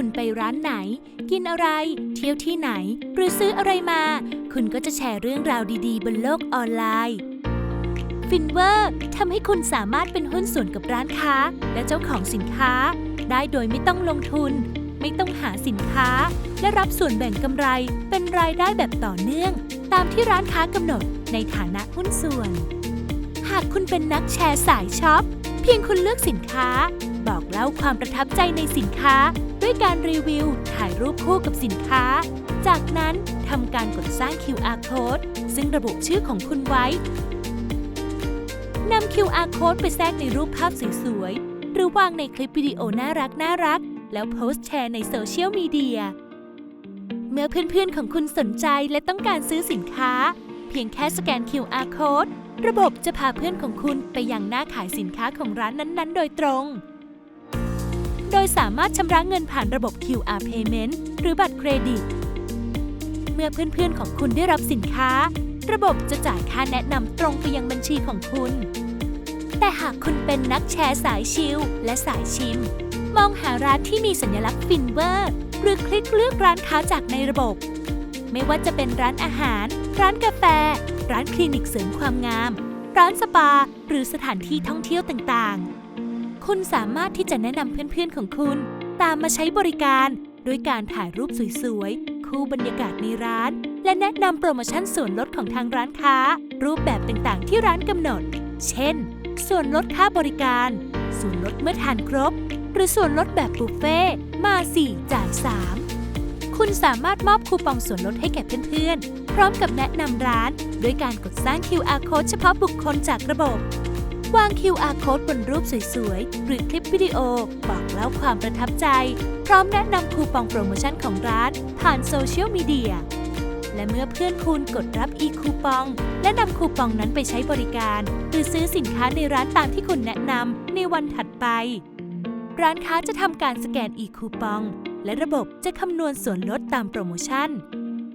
คุณไปร้านไหน กินอะไร เที่ยวที่ไหน หรือซื้ออะไรมา คุณก็จะแชร์เรื่องราวดีๆ บนโลกออนไลน์ฟินเวอร์ทำให้คุณสามารถเป็นหุ้นส่วนกับร้านค้า และเจ้าของสินค้า ได้โดยไม่ต้องลงทุน ไม่ต้องหาสินค้า และรับส่วนแบ่งกำไร เป็นรายได้แบบต่อเนื่อง ตามที่ร้านค้ากำหนดในฐานะหุ้นส่วน หากคุณเป็นนักแชร์สายช็อป เพียงคุณเลือกสินค้า บอกเล่าความประทับใจในสินค้า ด้วยการรีวิว ถ่ายรูปคู่กับสินค้า จากนั้นทำการกดสร้าง QR code ซึ่งระบุชื่อของคุณไว้นำ QR code ไปแทรกในรูปภาพสวยๆ หรือวางในคลิปวิดีโอน่ารักน่ารัก แล้วโพสต์แชร์ในโซเชียลมีเดีย เมื่อเพื่อนๆของคุณสนใจและต้องการซื้อสินค้า เพียงแค่สแกน QR code ระบบจะพาเพื่อนของคุณไปยังหน้าขายสินค้าของร้านนั้นๆ โดยตรง โดยสามารถชำระเงินผ่านระบบ QR Payment หรือบัตรเครดิต เมื่อเพื่อนๆของคุณได้รับสินค้า ระบบจะจ่ายค่าแนะนำตรงไปยังบัญชีของคุณ แต่หากคุณเป็นนักแชร์สายชิลและสายชิม มองหาร้านที่มีสัญลักษณ์ฟินเวอร์หรือคลิกเลือกร้านค้าจากในระบบ ไม่ว่าจะเป็นร้านอาหาร ร้านกาแฟ ร้านคลินิกเสริมความงาม ร้านสปา หรือสถานที่ท่องเที่ยวต่างๆ คุณสามารถที่จะแนะนำเพื่อนๆของคุณ ตามมาใช้บริการด้วยการถ่ายรูปสวยๆ คู่บรรยากาศในร้าน และแนะนำโปรโมชั่นส่วนลดของทางร้านค้า รูปแบบต่างๆ ที่ร้านกำหนด เช่น ส่วนลดค่าบริการ ส่วนลดเมื่อทานครบ หรือส่วนลดแบบบุฟเฟ่มา 4 จ่าย 3 คุณสามารถมอบคูปองส่วนลดให้แก่เพื่อนๆ พร้อมกับแนะนำร้านโดยการกดสร้าง QR code เฉพาะบุคคลจากระบบ วาง QR code บนรูปสวยๆ หรือคลิปวิดีโอ บอกเล่าความประทับใจ พร้อมแนะนำคูปองโปรโมชั่นของร้าน ผ่านโซเชียลมีเดีย และเมื่อเพื่อนคุณกดรับ e คูปอง และนำคูปองนั้นไปใช้บริการ หรือซื้อสินค้าในร้านตามที่คุณแนะนำในวันถัดไป ร้านค้าจะทำการสแกน e คูปอง และระบบจะคำนวณส่วนลดตามโปรโมชั่น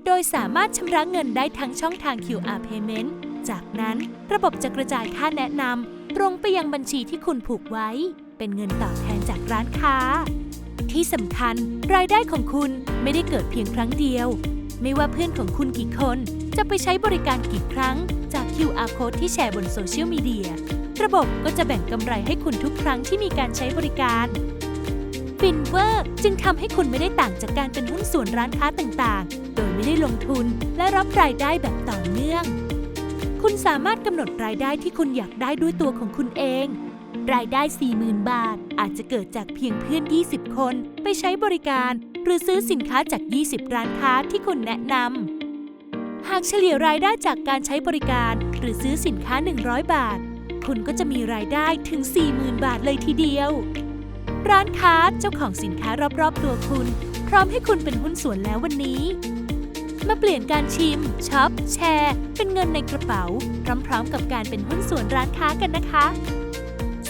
โดยสามารถชำระเงินได้ทั้งช่องทาง QR Payment จากนั้นระบบจะกระจายค่าแนะนำ ตรงไปยังบัญชีที่คุณผูกไว้ เป็นเงินตอบแทนจากร้านค้า ที่สำคัญรายได้ของคุณไม่ได้เกิดเพียงครั้งเดียว ไม่ว่าเพื่อนของคุณกี่คน จะไปใช้บริการกี่ครั้ง จาก QR Code ที่แชร์บนโซเชียลมีเดียระบบก็จะแบ่งกำไรให้คุณทุกครั้งที่มีการใช้บริการฟินเวอร์จึงทำให้คุณไม่ได้ต่างจากการเป็นหุ้นส่วนร้านค้าต่างๆ โดยไม่ได้ลงทุนและรับรายได้แบบต่อเนื่อง คุณสามารถกำหนดรายได้ที่คุณอยากได้ด้วยตัวของคุณเอง รายได้ 40,000 บาท อาจจะเกิดจากเพียงเพื่อน 20 คน ไปใช้บริการ หรือซื้อสินค้าจาก 20 ร้านค้าที่คุณแนะนำ หากเฉลี่ยรายได้จากการใช้บริการ หรือซื้อสินค้า 100 บาท คุณก็จะมีรายได้ถึง 40,000 บาทเลยทีเดียว ร้านค้าเจ้าของสินค้ารอบๆตัวคุณ พร้อมให้คุณเป็นหุ้นส่วนแล้ววันนี้ มาเปลี่ยนการชิมช็อป แชร์ เป็นเงินในกระเป๋า พร้อมๆ กับการเป็นหุ้นส่วนร้านค้ากันนะคะ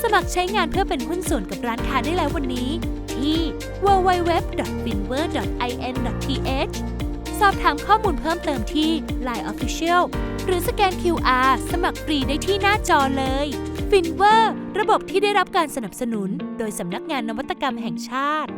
สมัครใช้งานเพื่อเป็นหุ้นส่วนกับร้านค้าได้แล้ววันนี้ ที่ www.finver.in.th สอบถามข้อมูลเพิ่มเติมที่ Line Official หรือสแกน QR สมัครฟรีได้ที่หน้าจอเลยฟินเวอร์ระบบที่ได้รับการสนับสนุน โดยสำนักงานนวัตกรรมแห่งชาติ